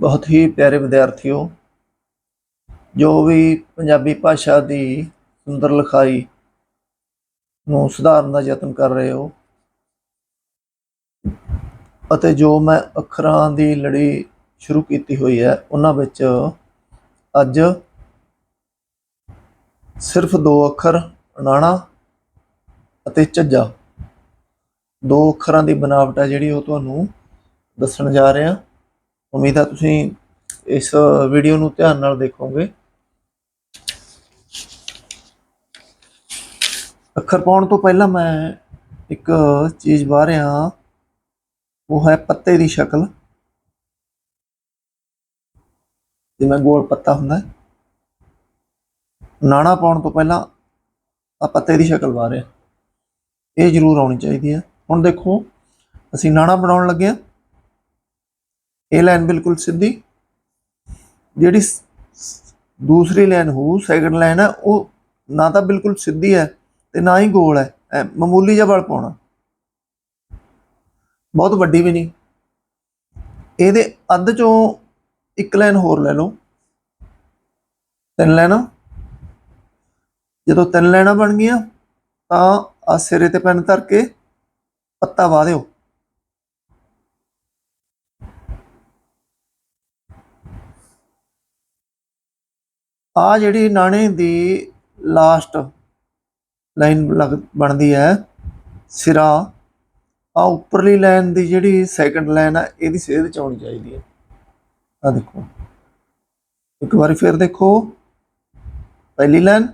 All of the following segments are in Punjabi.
ਬਹੁਤ ਹੀ ਪਿਆਰੇ ਵਿਦਿਆਰਥੀਓ, ਜੋ ਵੀ ਪੰਜਾਬੀ ਭਾਸ਼ਾ ਦੀ ਸੁੰਦਰ ਲਿਖਾਈ ਨੂੰ ਸੁਧਾਰਨ ਦਾ ਯਤਨ ਕਰ ਰਹੇ ਹੋ ਅਤੇ ਜੋ ਮੈਂ ਅੱਖਰਾਂ ਦੀ ਲੜੀ ਸ਼ੁਰੂ ਕੀਤੀ ਹੋਈ ਹੈ, ਉਹਨਾਂ ਵਿੱਚ ਅੱਜ ਸਿਰਫ ਦੋ ਅੱਖਰ, ਅਣਾਣਾ ਅਤੇ ਝੱਜਾ ਦੋ ਅੱਖਰਾਂ ਦੀ ਬਨਾਵਟ ਹੈ ਜਿਹੜੀ ਉਹ ਤੁਹਾਨੂੰ ਦੱਸਣ ਜਾ ਰਿਹਾ। ਉਮੀਦ ਆ ਤੁਸੀਂ ਇਸ ਵੀਡੀਓ ਨੂੰ ਧਿਆਨ ਨਾਲ ਦੇਖੋਗੇ। ਅੱਖਰ ਪਾਉਣ ਤੋਂ ਪਹਿਲਾਂ ਮੈਂ ਇੱਕ ਚੀਜ਼ ਬਾਹ ਰਿਹਾ ਉਹ ਹੈ ਪੱਤੇ ਦੀ ਸ਼ਕਲ। ਜਿਵੇਂ ਗੋਲ ਪੱਤਾ ਹੁੰਦਾ ਨਾਣਾ ਪਾਉਣ ਤੋਂ ਪਹਿਲਾਂ ਆ ਪੱਤੇ ਦੀ ਸ਼ਕਲ ਬਾਹ ਰਿਹਾ। ਇਹ ਜ਼ਰੂਰ ਆਉਣੀ ਚਾਹੀਦੀ ਹੈ। ਹੁਣ ਦੇਖੋ, ਅਸੀਂ ਨਾਣਾ ਬਣਾਉਣ ਲੱਗੇ ਹਾਂ। ਇਹ ਲਾਈਨ ਬਿਲਕੁਲ ਸਿੱਧੀ। ਜਿਹੜੀ ਦੂਸਰੀ ਲਾਈਨ ਹੋਊ ਸੈਕੰਡ ਲਾਈਨ ਹੈ ਉਹ ਨਾ ਤਾਂ ਬਿਲਕੁਲ ਸਿੱਧੀ ਹੈ ਤੇ ਨਾ ਹੀ ਗੋਲ ਹੈ। ਮਾਮੂਲੀ ਜਿਹਾ ਬਲ ਪਾਉਣਾ। ਬਹੁਤ ਵੱਡੀ ਵੀ ਨਹੀਂ। ਇਹਦੇ ਅੱਧ ਚੋਂ ਇੱਕ ਲਾਈਨ ਹੋਰ ਲੈ ਲਓ। ਤਿੰਨ ਲਾਈਨਾਂ। ਜਦੋਂ ਤਿੰਨ ਲਾਈਨਾਂ ਬਣ ਗਈਆਂ, ਤਾਂ ਆ ਸਿਰੇ ਤੇ ਪੈਨ ਧਰ ਕੇ ਪੱਤਾ ਵਾ ਦਿਓ। ਆ ਜਿਹੜੀ ਨਾਣੇ ਦੀ ਲਾਸਟ ਲਾਈਨ ਬਣਦੀ ਹੈ, ਸਿਰਾ, ਆ ਉੱਪਰਲੀ ਲਾਈਨ ਦੀ ਜਿਹੜੀ ਸੈਕੰਡ ਲਾਈਨ ਆ, ਇਹਦੀ ਸੇਧ ਚ ਆਉਣੀ ਚਾਹੀਦੀ ਹੈ। ਆ ਦੇਖੋ। ਇੱਕ ਵਾਰੀ ਫਿਰ ਦੇਖੋ। ਪਹਿਲੀ ਲਾਈਨ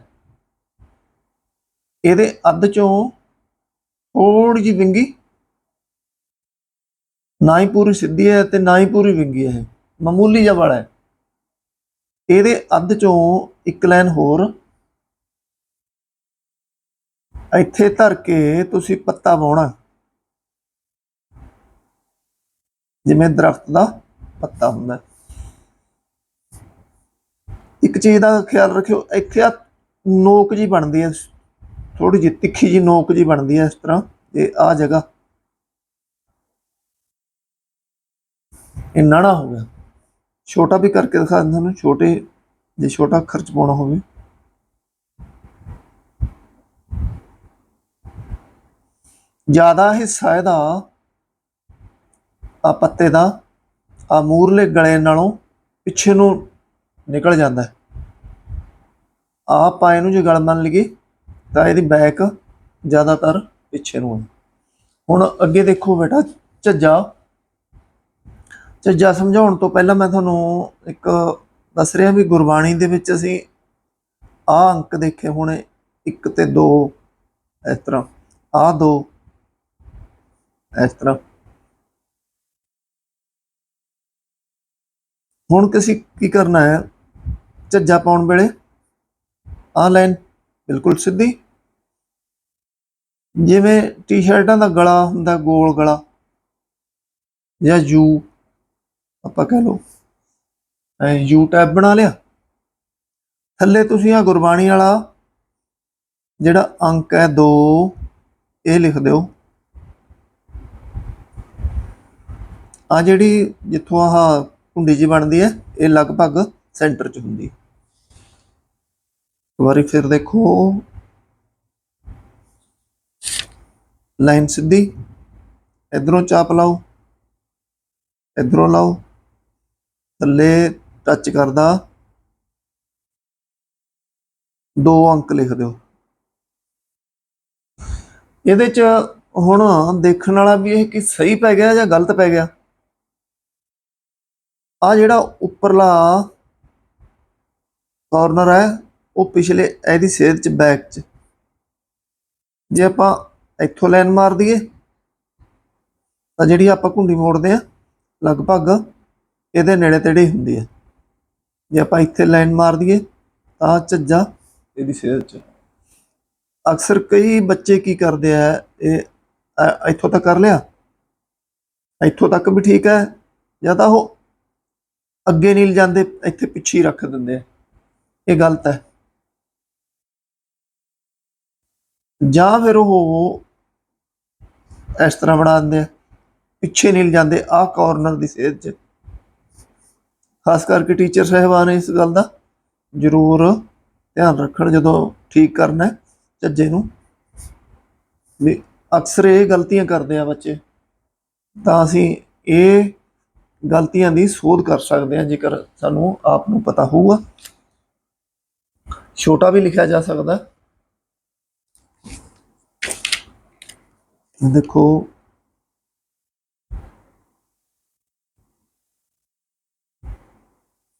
ਇਹਦੇ ਅੱਧ ਚੋਂ ਥੋੜੀ ਜਿਹੀ ਵਿੰਗੀ, ਨਾ ਹੀ ਪੂਰੀ ਸਿੱਧੀ ਹੈ ਤੇ ਨਾ ਹੀ ਪੂਰੀ ਵਿੰਗੀ ਹੈ। ਇਹ। ਮਾਮੂਲੀ ਜਿਹਾ ਵਾਲਾ ਹੈ। ਇਹਦੇ ਅੱਧ ਚੋਂ ਇੱਕ ਲਾਈਨ ਹੋਰ। ਇੱਥੇ ਧਰ ਕੇ ਤੁਸੀਂ ਪੱਤਾ ਵਾਉਣਾ ਜਿਵੇਂ ਦਰਖਤ ਦਾ ਪੱਤਾ ਹੁੰਦਾ। ਇੱਕ ਚੀਜ਼ ਦਾ ਖਿਆਲ ਰੱਖਿਓ, ਇੱਥੇ ਆ ਨੋਕ ਜੀ ਬਣਦੀ ਹੈ। ਥੋੜੀ ਜਿਹੀ ਤਿੱਖੀ ਜੀ ਨੋਕ ਜੀ ਬਣਦੀ ਹੈ ਇਸ ਤਰ੍ਹਾਂ ਤੇ ਆ ਜਗ੍ਹਾ। ਇਹ ਨਾਣਾ ਹੋ ਗਿਆ। ਛੋਟਾ ਵੀ ਕਰਕੇ ਦਿਖਾ ਦਿੰਦਾ ਤੁਹਾਨੂੰ ਛੋਟੇ, ਜੇ ਛੋਟਾ ਖਰਚ ਪਾਉਣਾ ਹੋਵੇ। ਜ਼ਿਆਦਾ ਹਿੱਸਾ ਇਹਦਾ ਆ ਪੱਤੇ ਦਾ ਆ ਮੂਰਲੇ ਗਲੇ ਨਾਲੋਂ ਪਿੱਛੇ ਨੂੰ ਨਿਕਲ ਜਾਂਦਾ ਹੈ। ਆ ਪਾਏ ਨੂੰ ਜੇ ਗਲ ਮੰਨ ਲਈਏ, ਤਾਂ ਇਹਦੀ ਬੈਕ ਜ਼ਿਆਦਾਤਰ ਪਿੱਛੇ ਨੂੰ ਹੈ। ਹੁਣ ਅੱਗੇ ਦੇਖੋ ਬੇਟਾ ਝੱਜਾ ਝੱਜਾ ਸਮਝਾਉਣ ਤੋਂ ਪਹਿਲਾਂ ਮੈਂ ਤੁਹਾਨੂੰ ਇੱਕ ਦੱਸ ਰਿਹਾ ਵੀ ਗੁਰਬਾਣੀ ਦੇ ਵਿੱਚ ਅਸੀਂ ਆ ਅੰਕ ਦੇਖੇ ਹੋਣੇ 1 ਤੇ 2 ਇਸ ਤਰ੍ਹਾਂ। ਆ ਦੋ, ਇਸ ਤਰ੍ਹਾਂ। ਹੁਣ ਕਿਸੇ ਕੀ ਕਰਨਾ ਹੈ? ਝੱਜਾ ਪਾਉਣ ਵੇਲੇ ਆ ਲਾਈਨ ਬਿਲਕੁਲ ਸਿੱਧੀ। ਜਿਵੇਂ ਟੀ-ਸ਼ਰਟਾਂ ਦਾ ਗਲਾ ਹੁੰਦਾ, ਗੋਲ ਗਲਾ ਜਾਂ ਯੂ ਆਪਾਂ ਕਹ ਲਓ, ਐ ਯੂ ਟੈਬ ਬਣਾ ਲਿਆ। ਥੱਲੇ ਤੁਸੀਂ ਆ ਗੁਰਬਾਣੀ ਵਾਲਾ ਜਿਹੜਾ ਅੰਕ ਹੈ 2 ਇਹ ਲਿਖ ਦਿਓ। ਆ ਜਿਹੜੀ ਜਿੱਥੋਂ ਆਹ ਕੁੰਡੀ ਜੀ ਬਣਦੀ ਹੈ, ਇਹ ਲਗਭਗ ਸੈਂਟਰ 'ਚ ਹੁੰਦੀ ਇੱਕ ਵਾਰੀ ਫਿਰ ਦੇਖੋ। ਲਾਈਨ ਸਿੱਧੀ, ਇਧਰੋਂ ਚਾਪ ਲਾਓ, ਇਧਰੋਂ ਲਾਓ। ਥੱਲੇ ਟੱਚ ਕਰਦਾ। ਦੋ ਅੰਕ ਲਿਖ ਦਿਓ। ਇਹਦੇ ਚ ਹੁਣ ਦੇਖਣ ਵਾਲਾ ਵੀ ਇਹ ਕਿ ਸਹੀ ਪੈ ਗਿਆ ਜਾਂ ਗਲਤ ਪੈ ਗਿਆ? ਆ ਜਿਹੜਾ ਉੱਪਰਲਾ ਕਾਰਨਰ ਹੈ, ਉਹ ਪਿਛਲੇ ਇਹਦੀ ਸੇਧ ਚ ਬੈਕ ਚ। ਜੇ ਆਪਾਂ ਇੱਥੋਂ ਲਾਈਨ ਮਾਰ ਦਈਏ, ਤਾਂ ਜਿਹੜੀ ਆਪਾਂ ਘੁੰਡੀ ਮੋੜਦੇ ਆ ਲਗਭਗ ਇਹਦੇ ਨੇੜੇ ਤੇੜੇ ਹੁੰਦੀ ਹੈ। ਜੇ ਆਪਾਂ ਇੱਥੇ ਲਾਈਨ ਮਾਰ ਦਈਏ ਤਾਂ ਝੱਜਾ ਇਹਦੀ ਸੇਧ ਚ। ਅਕਸਰ ਕਈ ਬੱਚੇ ਕੀ ਕਰਦੇ ਆ ਇਹ ਇੱਥੋਂ ਤੱਕ ਕਰ ਲਿਆ ਇੱਥੋਂ ਤੱਕ ਵੀ ਠੀਕ ਹੈ ਜਾਂ ਤਾਂ ਉਹ ਅੱਗੇ ਨਹੀਂ ਜਾਂਦੇ ਇੱਥੇ ਪਿੱਛੇ ਹੀ ਰੱਖ ਦਿੰਦੇ ਆ। ਇਹ ਗਲਤ ਹੈ। ਜਾਂ ਫਿਰ ਉਹ ਇਸ ਤਰ੍ਹਾਂ ਬਣਾ ਦਿੰਦੇ ਆ ਪਿੱਛੇ ਨਹੀਂ ਜਾਂਦੇ ਆਹ ਕਾਰਨਰ ਦੀ ਸੇਧ 'ਚ। ਖਾਸ ਕਰਕੇ ਟੀਚਰ ਸਾਹਿਬਾਨ ਇਸ ਗੱਲ ਦਾ ਜ਼ਰੂਰ ਧਿਆਨ ਰੱਖਣ ਜਦੋਂ ਠੀਕ ਕਰਨਾ ਹੈ ਝੱਜੇ ਨੂੰ। ਵੀ ਅਕਸਰ ਇਹ ਗਲਤੀਆਂ ਕਰਦੇ ਆ ਬੱਚੇ। ਤਾਂ ਅਸੀਂ ਇਹ ਗਲਤੀਆਂ ਦੀ ਸੋਧ ਕਰ ਸਕਦੇ ਹਾਂ ਜੇਕਰ ਸਾਨੂੰ ਆਪ ਨੂੰ ਪਤਾ ਹੋਊਗਾ। ਛੋਟਾ ਵੀ ਲਿਖਿਆ ਜਾ ਸਕਦਾ। ਦੇਖੋ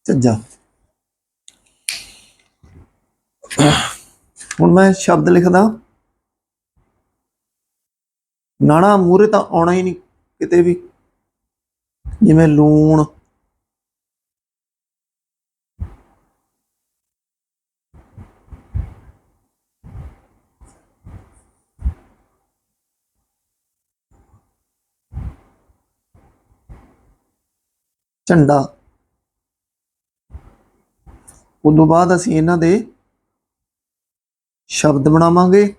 ਝੱਜਾ ਹੁਣ ਮੈਂ ਸ਼ਬਦ ਲਿਖਦਾ। ਨਾਣਾ ਮੂਰੇ ਤਾਂ ਆਉਣਾ ਹੀ ਨਹੀਂ ਕਿਤੇ ਵੀ। ਜਿਵੇਂ ਲੂਣ। ਝੰਡਾ। ਉਦੋਂ ਬਾਅਦ ਅਸੀਂ ਇਹਨਾਂ ਦੇ ਸ਼ਬਦ ਬਣਾਵਾਂਗੇ।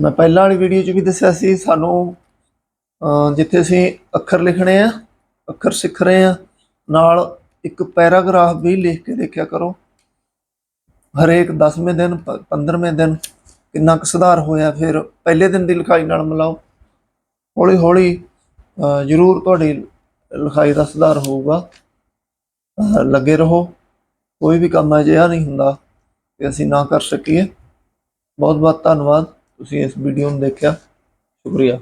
ਮੈਂ ਪਹਿਲਾਂ ਵਾਲੀ ਵੀਡੀਓ 'ਚ ਵੀ ਦੱਸਿਆ ਸੀ, ਸਾਨੂੰ ਜਿੱਥੇ ਅਸੀਂ ਅੱਖਰ ਲਿਖਣੇ ਆ, ਅੱਖਰ ਸਿੱਖ ਰਹੇ ਆ, ਨਾਲ ਇੱਕ ਪੈਰਾਗ੍ਰਾਫ ਵੀ ਲਿਖ ਕੇ ਦੇਖਿਆ ਕਰੋ। ਹਰੇਕ 10ਵੇਂ ਦਿਨ, ਪ- 15ਵੇਂ ਦਿਨ ਕਿੰਨਾ ਕੁ ਸੁਧਾਰ ਹੋਇਆ, ਫਿਰ ਪਹਿਲੇ ਦਿਨ ਦੀ ਲਿਖਾਈ ਨਾਲ ਮਿਲਾਓ। ਹੌਲੀ ਹੌਲੀ ਜ਼ਰੂਰ ਤੁਹਾਡੀ ਲਿਖਾਈ ਦਾ ਸੁਧਾਰ ਹੋਊਗਾ। ਲੱਗੇ ਰਹੋ। ਕੋਈ ਵੀ ਕੰਮ ਅਜਿਹਾ ਨਹੀਂ ਹੁੰਦਾ ਕਿ ਅਸੀਂ ਨਾ ਕਰ ਸਕੀਏ। ਬਹੁਤ ਬਹੁਤ ਧੰਨਵਾਦ। ਤੁਸੀਂ ਇਸ ਵੀਡੀਓ ਨੂੰ ਦੇਖਿਆ। ਸ਼ੁਕਰੀਆ।